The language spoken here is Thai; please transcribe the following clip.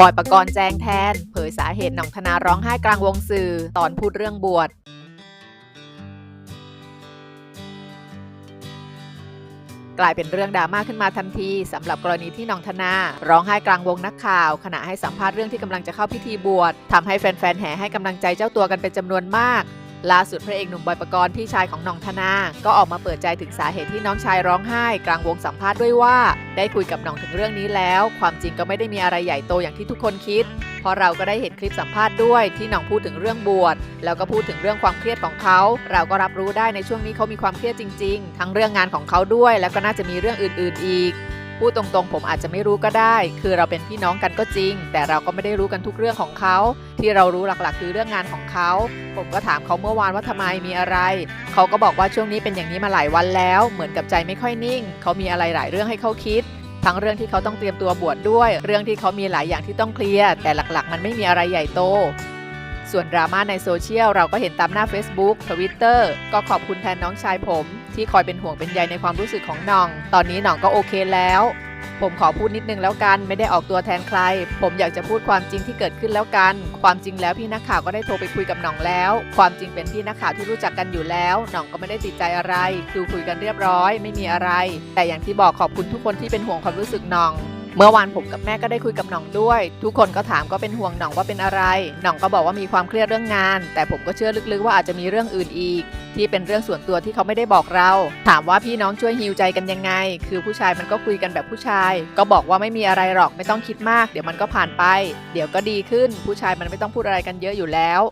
บอยประกรณ์แจงแทน เผยสาเหตุหน่องธนาร้องไห้กลางวงสื่อ ตอนพูดเรื่องบวชกลายเป็นเรื่องดราม่าขึ้นมาทันทีสำหรับกรณีที่น้องธนาร้องไห้กลางวงนักข่าว ขณะให้สัมภาษณ์เรื่องที่กำลังจะเข้าพิธีบวชทำให้แฟนๆแห่ให้กำลังใจเจ้าตัวกันเป็นจำนวนมาก ล่าสุดพระเอกหนุ่มบอยปกรณ์พี่ชายของน้องธนา ก็ออกมาเปิดใจถึงสาเหตุที่น้องชายร้องไห้ กลางวงสัมภาษณ์ด้วยว่า ได้คุยกับน้องถึงเรื่องนี้แล้ว ความจริงก็ไม่ได้มีอะไรใหญ่โตอย่างที่ทุกคนคิดเพราะเราก็ได้เห็นคลิปสัมภาษณ์ด้วยที่น้องพูดถึงเรื่องบวชแล้วก็พูดถึงเรื่องความเครียดของเขา เราก็รับรู้ได้ในช่วงนี้เขามีความเครียดจริง ๆ ทั้งเรื่องงานของเขาด้วย แล้วก็น่าจะมีเรื่องอื่น ๆ อีก พูดตรงๆ ผมอาจจะไม่รู้ก็ได้ คือเราเป็นพี่น้องกันก็จริง แต่เราก็ไม่ได้รู้กันทุกเรื่องของเขา ที่เรารู้หลักๆ คือเรื่องงานของเขา ผมก็ถามเขาเมื่อวานว่าทำไมมีอะไร เขาก็บอกว่าช่วงนี้เป็นอย่างนี้มาหลายวันแล้ว เหมือนกับใจไม่ค่อยนิ่ง เขามีอะไรหลายเรื่องให้เขาคิด ทั้งเรื่องที่เขาต้องเตรียมตัวบวชด้วย เรื่องที่เขามีหลายอย่างที่ต้องเคลียร์ แต่หลักๆ มันไม่มีอะไรใหญ่โต ส่วนดราม่าในโซเชียลเราก็เห็นตามหน้า Facebook Twitter ก็ขอบคุณแทนน้องชายผม ที่คอยเป็นห่วงเป็นใยในความรู้สึกของน้อง ตอนนี้น้องก็โอเคแล้ว ผมขอพูดนิดนึงแล้วกันไม่ได้ออกตัวแทนใคร ผมอยากจะพูดความจริงที่เกิดขึ้นแล้วกัน ความจริงแล้วพี่นักข่าวก็ได้โทรไปคุยกับหน่องแล้ว ความจริงเป็นพี่นักข่าวที่รู้จักกันอยู่แล้วหน่องก็ไม่ได้ติดใจอะไร คือคุยกันเรียบร้อย ไม่มีอะไร แต่อย่างที่บอกขอบคุณทุกคนที่เป็นห่วงความรู้สึกหน่อง เมื่อวานผมกับแม่ก็ได้คุยกับหน่องด้วย ทุกคนก็ถามก็เป็นห่วงหน่องว่าเป็นอะไร หน่องก็บอกว่ามีความเครียดเรื่องงาน แต่ผมก็เชื่อลึกๆว่าอาจจะมีเรื่องอื่นอีก ที่เป็นเรื่องส่วนตัวที่เขาไม่ได้บอกเรา ถามว่าพี่น้องช่วยฮิวใจกันยังไง คือผู้ชายมันก็คุยกันแบบผู้ชาย ก็บอกว่าไม่มีอะไรหรอกไม่ต้องคิดมาก เดี๋ยวมันก็ผ่านไป เดี๋ยวก็ดีขึ้น ผู้ชายมันไม่ต้องพูดอะไรกันเยอะอยู่แล้ว